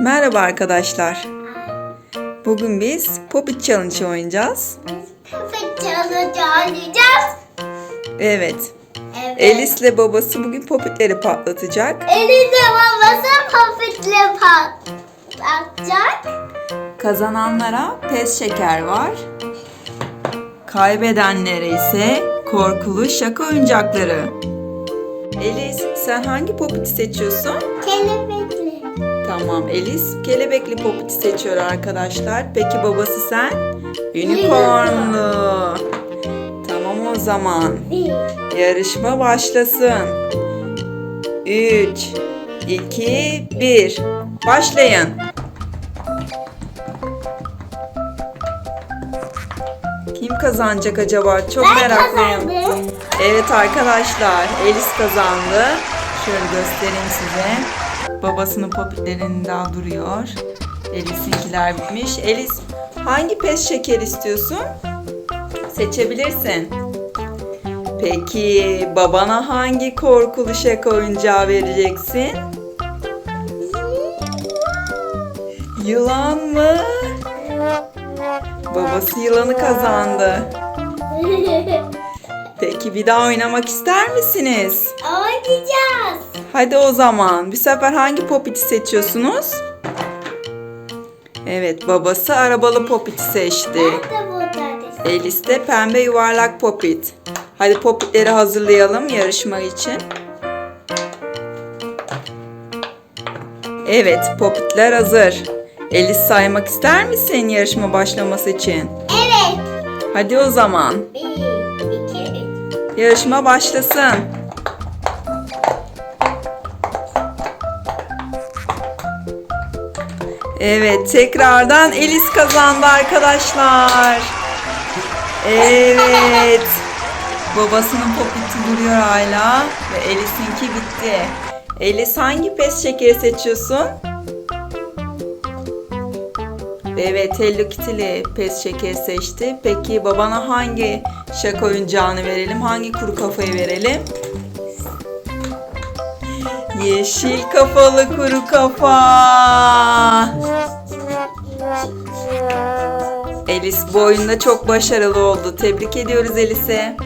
Merhaba arkadaşlar. Bugün biz Poppet Challenge oynayacağız. Köpek challenge oynayacağız. Evet. Evet. Elis'le babası bugün popitleri patlatacak. Elinde babası papitle patlatacak. Kazananlara pes şeker var. Kaybedenlere ise korkulu şaka oyuncakları. Elis sen hangi popiti seçiyorsun? Kelebekli. Tamam Elis kelebekli popiti seçiyor arkadaşlar. Peki babası sen? Unicornlu. Tamam o zaman. Yarışma başlasın. 3 2 1 Başlayın. Kim kazanacak acaba? Çok Ben meraklıyım. kazandım. Evet arkadaşlar, Elis kazandı. Şöyle göstereyim size. Babasının popitlerinin daha duruyor. Elis'inkiler bitmiş. Elis hangi pes şeker istiyorsun? Seçebilirsin. Peki babana hangi korkulu şaka oyuncağı vereceksin? Yılan mı? Babası yılanı kazandı. Peki bir daha oynamak ister misiniz? Oynayacağız. Hadi o zaman. Bir sefer hangi popiti seçiyorsunuz? Evet, babası arabalı popiti seçti. Ben de. Elis de pembe yuvarlak popit. Hadi popitleri hazırlayalım yarışma için. Evet, popitler hazır. Elis saymak ister misin yarışma başlaması için? Evet. Hadi o zaman. Bir. Yarışma başlasın. Evet, tekrardan Elis kazandı arkadaşlar. Evet. Babasının popiti duruyor hala ve Elis'inki bitti. Elis hangi pes şekeri seçiyorsun? Evet, Hello Kitty'li pes şekeri seçti. Peki babana hangi şaka oyuncağını verelim? Hangi kuru kafayı verelim? Yeşil kafalı kuru kafa. Elis bu oyunda çok başarılı oldu. Tebrik ediyoruz Elis'e.